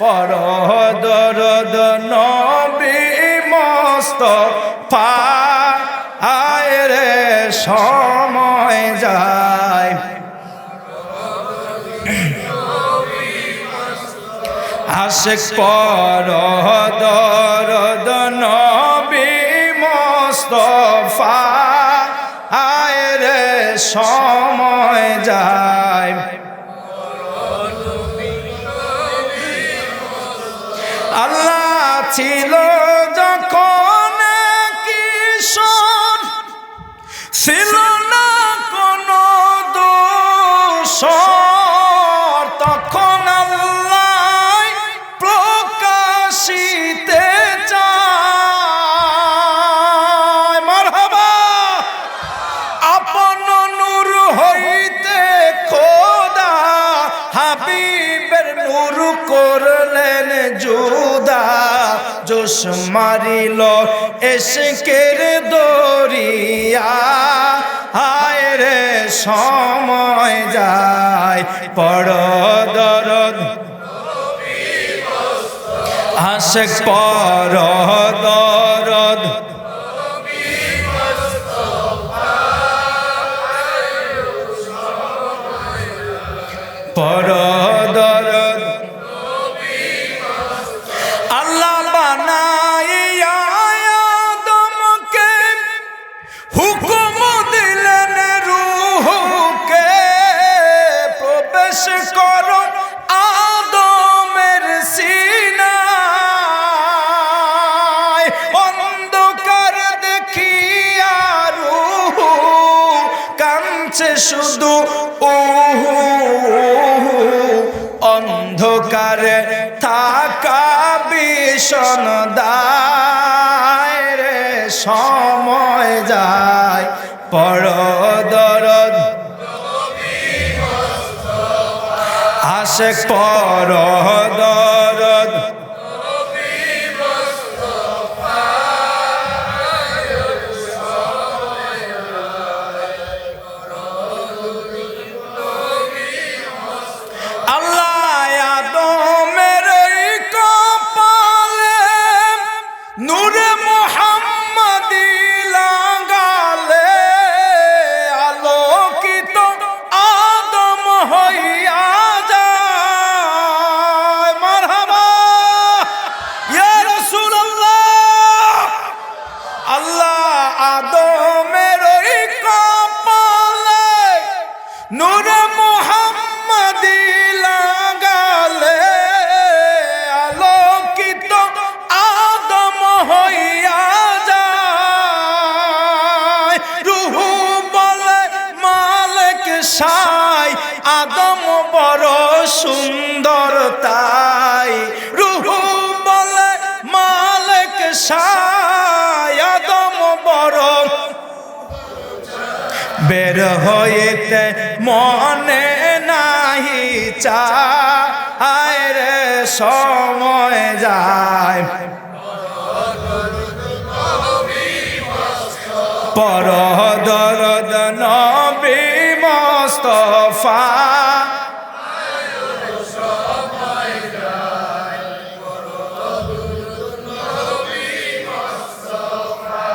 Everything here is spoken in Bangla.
পরদরদ নবী মস্ত পায় রে সময় যায়। আশেক পরদরদ নবী মস্তফা আয় রে সময় যায়। আল্লাহ ছিল যখন কিশোর, ছিল না কোনো তখন আল্লাহ প্রকাশিতে চায়। মারহাবা। আপন নূর হইতে খোদা হাবিবের নূর করলেন জুদা জোশ মারিল এসকের দরিয়া। হায় রে, সময় যায় পড় দরদ। আশেক পর দরদ। পর কাঁদছে শুধু ওহু অন্ধকারে থাকা ভীষণ দায় সময় যায় পড় দরদ আশেক পর দরদ আদম বড় সুন্দর তাই। রুহু বলে মালিক আদম বড়। বের হইতে মনে নাহি চায় রে, সময় যায়। পর দরদ ন